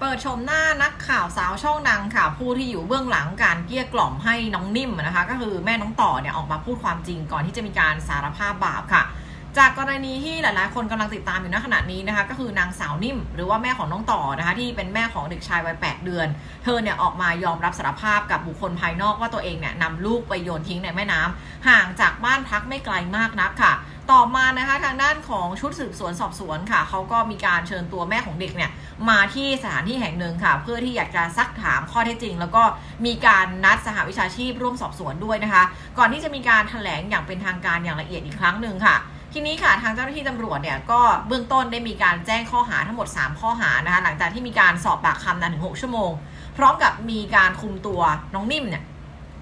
เปิดชมหน้านักข่าวสาวช่องดังค่ะ ผู้ที่อยู่เบื้องหลังการเกลี้ยกล่อมให้น้องนิ่มนะคะ ก็คือแม่น้องต่อเนี่ยออกมาพูดความจริงก่อนที่จะมีการสารภาพบาปค่ะ จากกรณีที่หลายๆ คนกำลังติดตามอยู่ณขณะนี้นะคะ ก็คือนางสาวนิ่ม หรือว่าแม่ของน้องต่อนะคะ ที่เป็นแม่ของเด็กชายวัย 8 เดือน เธอเนี่ยออกมายอมรับสารภาพกับบุคคลภายนอกว่าตัวเองเนี่ยนำลูกไปโยนทิ้งในแม่น้ำห่างจากบ้านพักไม่ไกลมากนักค่ะ ต่อมานะคะทางด้านของชุดสืบสวนสอบสวนค่ะเขาก็มีการเชิญตัวแม่ของเด็กเนี่ยมาที่สถานที่แห่งหนึ่งค่ะ เพื่อที่อยากจะซักถามข้อเท็จจริง แล้วก็มีการนัดสหวิชาชีพร่วมสอบสวนด้วยนะคะ ก่อนที่จะมีการแถลงอย่างเป็นทางการอย่างละเอียดอีกครั้งหนึ่งค่ะ ทีนี้ค่ะทางเจ้าหน้าที่ตำรวจเนี่ยก็เบื้องต้นได้มีการแจ้งข้อหาทั้งหมด 3 ข้อหานะคะหลังจากที่มีการสอบปากคำนานถึง6ชั่วโมง พร้อมกับมีการคุมตัวน้องนิ่มเนี่ย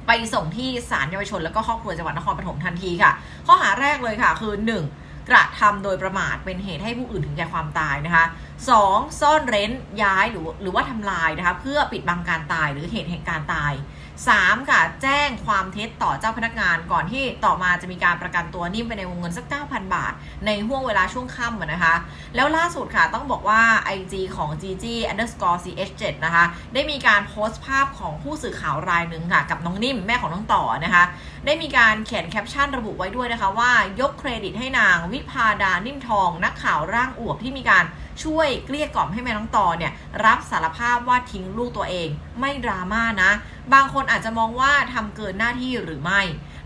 ไปส่งที่ศาลเยาวชน และก็ครอบครัวจังหวัดนครปฐมทันทีค่ะ ข้อหาแรกเลยค่ะ คือ 1. กระทำโดยประมาทเป็นเหตุให้ผู้อื่นถึงแก่ความตายนะคะ 2. ซ่อนเร้นย้ายหรือหรือว่าทำลายนะคะเพื่อปิดบังการตายหรือเหตุแห่งการตาย 3. ค่ะแจ้งความเท็จต่อเจ้าพนักงานก่อนที่ต่อมาจะมีการประกันตัวนิ่มไปในวงเงินสัก 9,000 บาท ในห่วงเวลาช่วงค่ำนะคะ แล้วล่าสุดค่ะต้องบอกว่า IG ของ GG underscore ch7 นะคะได้มีการโพสต์ภาพของผู้สื่อข่าวรายหนึ่งค่ะ กับน้องนิ่มแม่ของน้องต่อนะคะ ได้มีการเขียนแคปชั่นระบุไว้ด้วยนะคะว่ายกเครดิตให้นางวิพาดานิ่มทอง นักข่าวร่างอวบที่มีการ ช่วยเกลี้ยกล่อมให้แม่น้องต่อเนี่ยรับสารภาพว่าทิ้งลูกตัวเอง ไม่ดราม่านะ บางคนอาจจะมองว่าทำเกินหน้าที่หรือไม่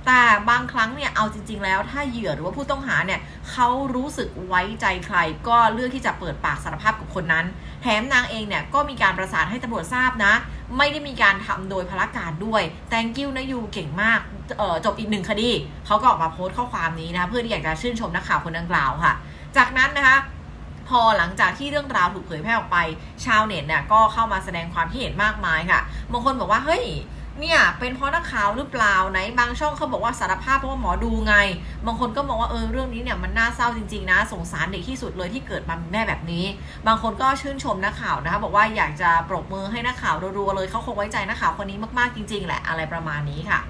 แต่บางครั้งเนี่ยเอาจริง ๆ แล้วถ้าเหยื่อหรือว่าผู้ต้องหาเนี่ยเขารู้สึกไว้ใจใคร ก็เลือกที่จะเปิดปากสารภาพกับคนนั้น แถมนางเองเนี่ยก็มีการประสานให้ตำรวจทราบนะ ไม่ได้มีการทำโดยพละการด้วย thank you นะยูเก่งมากจบอีกหนึ่งคดีเขาก็ออกมาโพสต์ข้อความนี้นะเพื่อที่อยากจะชื่นชมนักข่าวคนดังกล่าวค่ะ จากนั้นนะคะ พอหลังจากที่เรื่องราวถูกเผยแพร่ออกไป ชาวเน็ตเนี่ยก็เข้ามาแสดงความคิดเห็นมากมายค่ะบางคนบอกว่าเฮ้ยเนี่ยเป็นเพราะนักข่าวหรือเปล่าไหนบางช่องเขาบอกว่าสารภาพเพราะว่าหมอดูไง บางคนก็มองว่าเออเรื่องนี้เนี่ยมันน่าเศร้าจริงๆนะสงสารเด็กที่สุดเลยที่เกิดมาแม่แบบนี้ บางคนก็ชื่นชมนักข่าวนะคะบอกว่าอยากจะปรบมือให้นักข่าวรัวๆเลยเขาคงไว้ใจนักข่าวคนนี้มากๆจริง ๆ แหละอะไรประมาณนี้ค่ะ